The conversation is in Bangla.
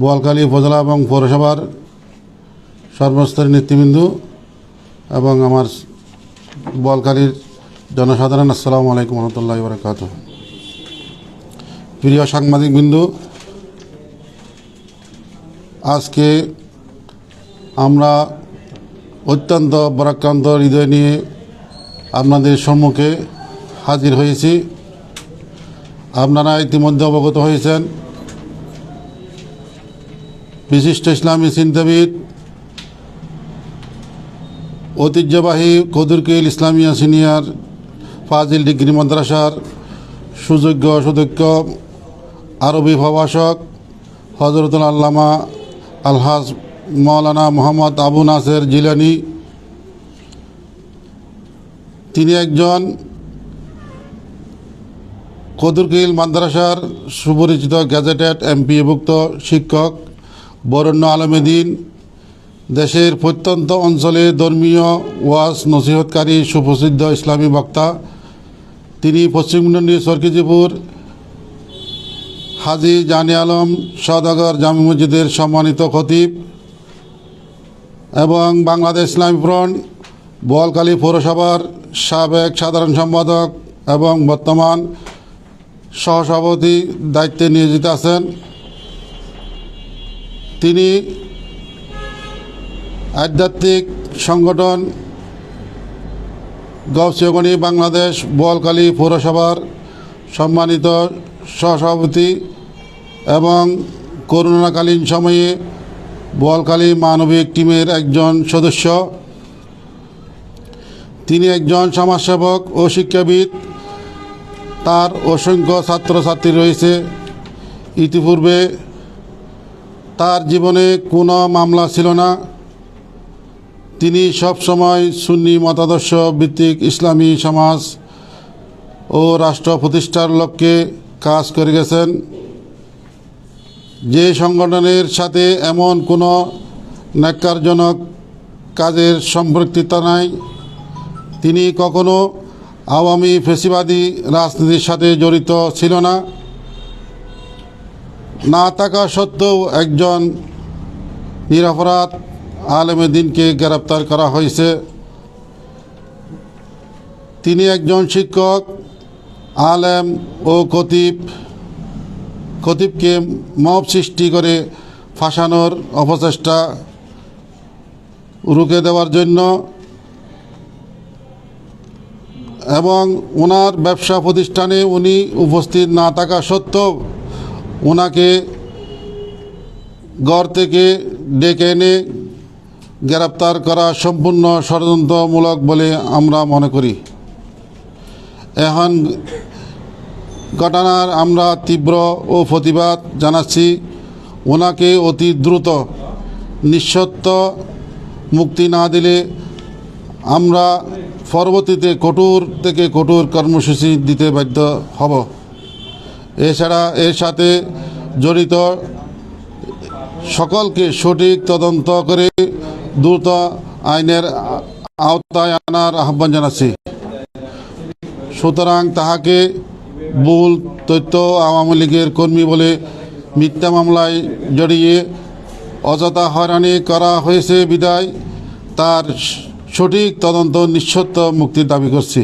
বোয়ালখালী উপজেলা এবং পৌরসভার সর্বস্তরের নেতৃবৃন্দ এবং আমার বোয়ালখালীর জনসাধারণ, আসসালামু আলাইকুম রহমতুল্লাহ বরকাত প্রিয় সাংবাদিক বিন্দু আজকে আমরা অত্যন্ত বরাক্রান্ত হৃদয় নিয়ে আপনাদের সম্মুখে হাজির হয়েছি। আপনারা ইতিমধ্যে অবগত হয়েছেন বিশিষ্ট ইসলামী চিন্তাবিদ ঐতিহ্যবাহী কদুরকিল ইসলামিয়া সিনিয়র, ফাজিল ডিগ্রি মাদ্রাসার সুযোগ্য সুদক্ষ আরবি প্রভাষক হজরতুল আল্লামা আলহাজ মৌলানা মোহাম্মদ আবু নাসের জিলানি। তিনি একজন কদুরকিল মাদ্রাসার সুপরিচিত গ্যাজেটেড এমপিভুক্ত শিক্ষক। বরণ্য আলমেদিন দেশের প্রত্যন্ত অঞ্চলে ধর্মীয় ওয়াজ নসিহতকারী সুপ্রসিদ্ধ ইসলামী বক্তা, তিনি পশ্চিমবঙ্গী সরকিজিপুর হাজি জানি আলম সদাগর জামি মসজিদের সম্মানিত খতিব এবং বাংলাদেশ ইসলামী ফ্রন্ট বোয়ালকালী পৌরসভার সাবেক সাধারণ সম্পাদক এবং বর্তমান সহসভাপতি দায়িত্বে নিয়োজিত আছেন। তিনি আধ্যাত্মিক সংগঠন গৌসিয়গণী বাংলাদেশ বোয়ালখালী পৌরসভার সম্মানিত সহসভাপতি এবং করোনাকালীন সময়ে বোয়ালখালী মানবিক টিমের একজন সদস্য। তিনি একজন সমাজসেবক ও শিক্ষাবিদ। তার অসংখ্য ছাত্রছাত্রী রয়েছে। ইতিপূর্বে তার জীবনে কোনো মামলা ছিল না। তিনি সবসময় সুন্নি মতাদর্শ ভিত্তিক ইসলামী সমাজ ও রাষ্ট্র প্রতিষ্ঠার লক্ষ্যে কাজ করে গেছেন। যে সংগঠনের সাথে এমন কোনো ন্যাক্কারজনক কাজের সম্পৃক্ততা নাই। তিনি কখনো আওয়ামী ফেসিবাদী রাজনীতির সাথে জড়িত ছিল না। না থাকা সত্ত্বেও একজন নিরাপরাধ আলেমে দিনকে গ্রেপ্তার করা হয়েছে। তিনি একজন শিক্ষক, আলেম ও কতিব খতিবকে মব সৃষ্টি করে ফাঁসানোর অপচেষ্টা রুখে দেওয়ার জন্য এবং ওনার ব্যবসা প্রতিষ্ঠানে উনি উপস্থিত না থাকা সত্ত্বেও ওনাকে ঘর থেকে ডেকে এনে গ্রেপ্তার করা সম্পূর্ণ ষড়যন্ত্রমূলক বলে আমরা মনে করি। এখন ঘটনার আমরা তীব্র ও প্রতিবাদ জানাচ্ছি। ওনাকে অতি দ্রুত নিঃসত্ব মুক্তি না দিলে আমরা পরবর্তীতে কঠোর থেকে কঠোর কর্মসূচি দিতে বাধ্য হব। এছাড়া এর সাথে জড়িত সকলকে সঠিক তদন্ত করে দ্রুত আইনের আওতায় আনার আহ্বান জানাচ্ছি। সুতরাং তাহাকে ভুল তথ্য আওয়ামী লীগের কর্মী বলে মিথ্যা মামলায় জড়িয়ে অযথা হয়রানি করা হয়েছে বিদায়, তার সঠিক তদন্ত নিঃসত্ব মুক্তির দাবি করছি।